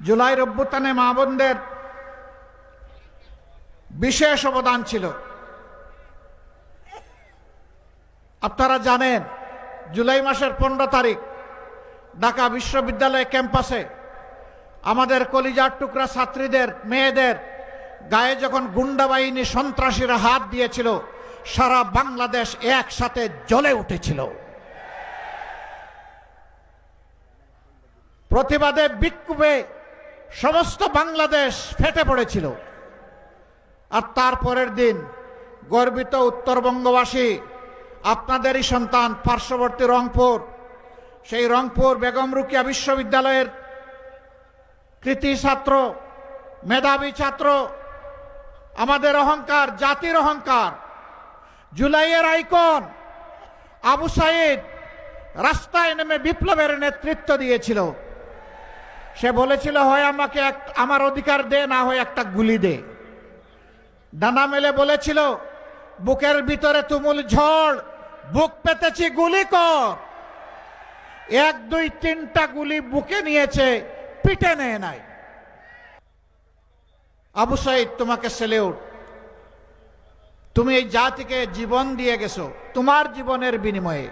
জুলাইয়ের অভ্যুত্থানে মা বোনদের বিশেষ অবদান ছিল। আপনারা জানেন, জুলাই মাসের পনেরো তারিখ ঢাকা বিশ্ববিদ্যালয় ক্যাম্পাসে আমাদের কলিজার টুকরা ছাত্রীদের, মেয়েদের গায়ে যখন গুন্ডা বাহিনী সন্ত্রাসীরা হাত দিয়েছিল, সারা বাংলাদেশ একসাথে জ্বলে উঠেছিল। প্রতিবাদে বিক্ষোভে সমস্ত বাংলাদেশ ফেটে পড়েছিল। আর তারপরের দিন গর্বিত উত্তরবঙ্গবাসী, আপনাদেরই সন্তান পার্শ্ববর্তী রংপুর, সেই রংপুর বেগম রুকিয়া বিশ্ববিদ্যালয়ের কৃতি ছাত্র, মেধাবী ছাত্র, আমাদের অহংকার, জাতির অহংকার, জুলাইয়ের আইকন আবু সাইদ রাস্তায় নেমে বিপ্লবের নেতৃত্ব দিয়েছিল। সে বলেছিল, হয় আমাকে এক, আমার অধিকার দে, না হয় একটা গুলি দে। ডানা মেলে বলেছিল, বুকের ভিতরে তুমুল ঝড়, বুক পেতেছি গুলি কর। এক, দুই, তিনটা গুলি বুকে নিয়েছে পিটে নেয় নাই। আবু সাইদ, তোমাকে সেলেউট তুমি এই জাতিকে জীবন দিয়ে গেছো, তোমার জীবনের বিনিময়ে।